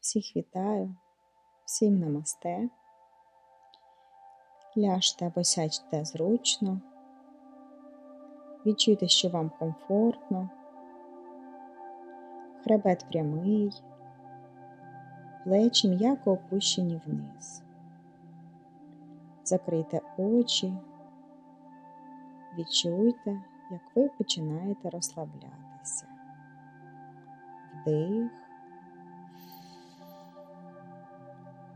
Всіх вітаю, всім намасте. Ляжте або сядьте зручно. Відчуйте, що вам комфортно, хребет прямий, плечі м'яко опущені вниз. Закрийте очі, відчуйте, як ви починаєте розслаблятися. Вдих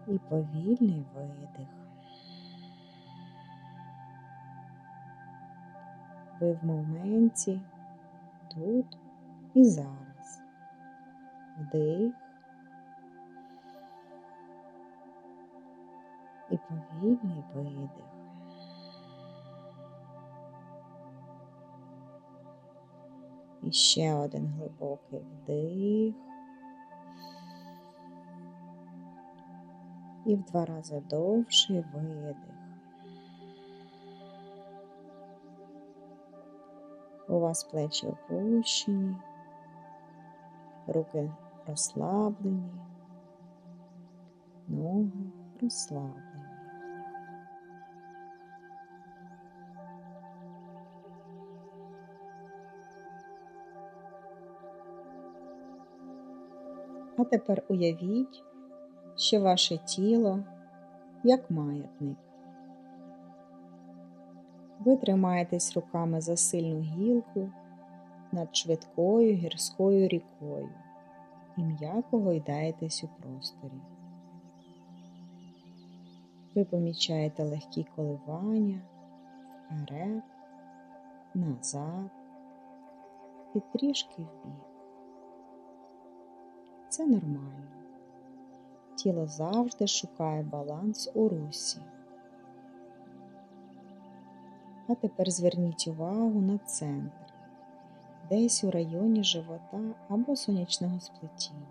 і повільний видих. Ви в моменті тут і зараз. Вдих і повільний видих. І ще один глибокий вдих. І в два рази довший видих. У вас плечі опущені, руки розслаблені, ноги розслаблені. А тепер уявіть, що ваше тіло як маятник. Ви тримаєтесь руками за сильну гілку над швидкою гірською рікою і м'яко гойдаєтесь у просторі. Ви помічаєте легкі коливання вперед, назад і трішки вбік. Це нормально. Тіло завжди шукає баланс у русі. А тепер зверніть увагу на центр, десь у районі живота або сонячного сплетіння.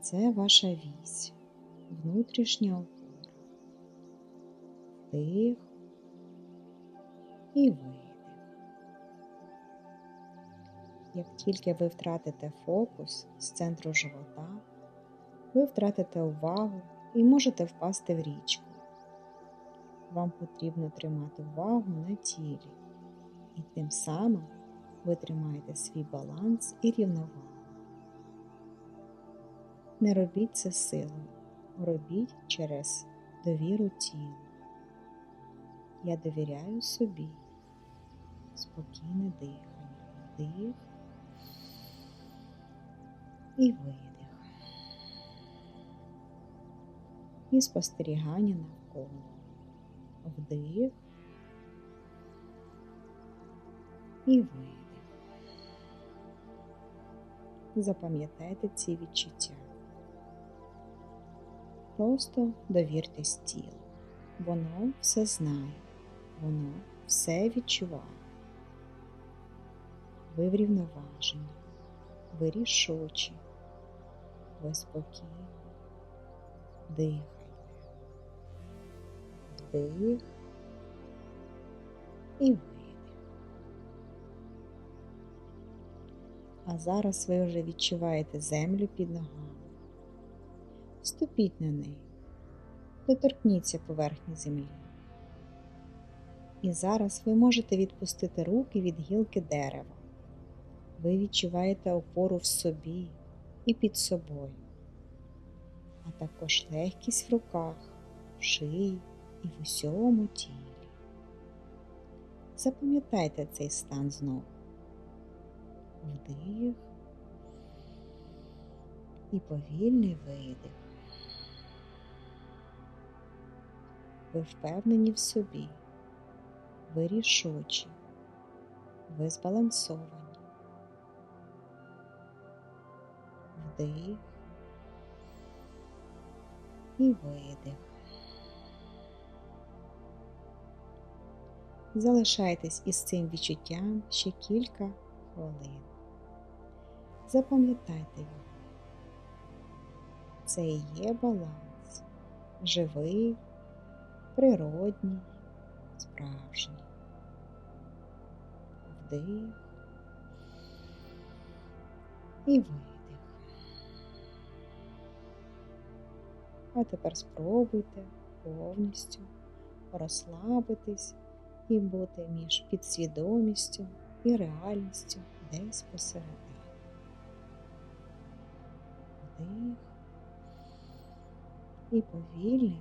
Це ваша вісь, внутрішня опора. Вдих і видих. Як тільки ви втратите фокус з центру живота, ви втратите увагу і можете впасти в річку. Вам потрібно тримати увагу на тілі, і тим самим ви тримаєте свій баланс і рівновагу. Не робіть це силою, робіть через довіру тілу. Я довіряю собі, спокійне дихання, вдих і видих. І спостерігання навколо. Вдих і видих. Запам'ятайте ці відчуття. Просто довіртесь тілу. Воно все знає, воно все відчуває. Ви врівноважені, ви рішучі, ви спокійні, дихайте. Вдих і видих. А зараз ви вже відчуваєте землю під ногами. Ступіть на неї, доторкніться поверхні землі. І зараз ви можете відпустити руки від гілки дерева. Ви відчуваєте опору в собі і під собою, а також легкість в руках, в шиї і в усьому тілі. Запам'ятайте цей стан знову. Вдих і повільний видих. Ви впевнені в собі, ви рішучі, ви збалансовані. Вдих і видих. Залишайтесь із цим відчуттям ще кілька хвилин. Запам'ятайте його. Це і є баланс, живий, природній, справжній. Вдих і видих. А тепер спробуйте повністю розслабитись і бути між підсвідомістю і реальністю десь посередині. Вдих і повільний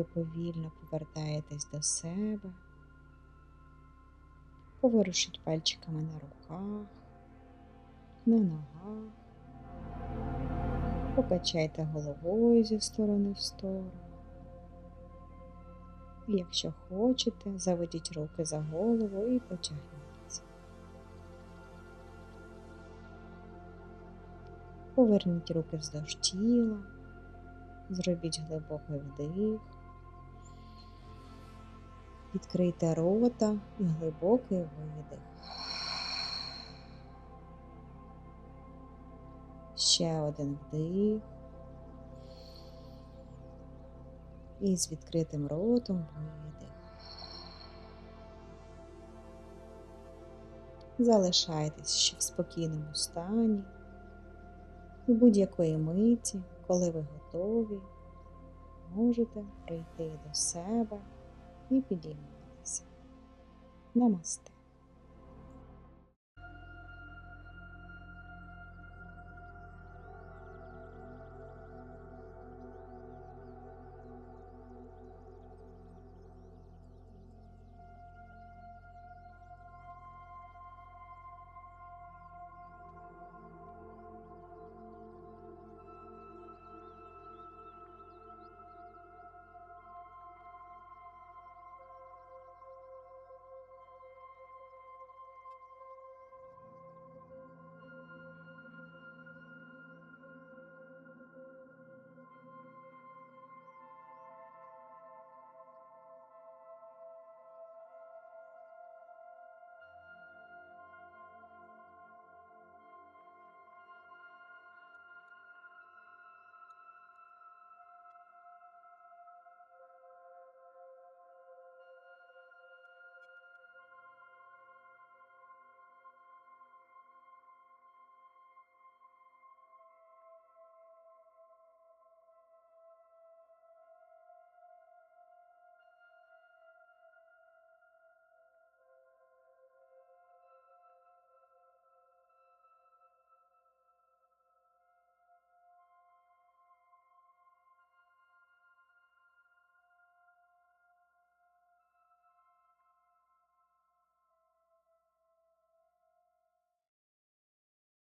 Ви повільно повертаєтесь до себе, поворушіть пальчиками на руках, на ногах, покачайте головою зі сторони в сторону. Якщо хочете, заведіть руки за голову і потягніться. Поверніть руки вздовж тіла, зробіть глибокий вдих. Відкрийте рота і глибокий видих. Ще один вдих. І з відкритим ротом видих. Залишайтесь ще в спокійному стані. І будь-якої миті, коли ви готові, можете прийти до себе і підійматися. Намасте.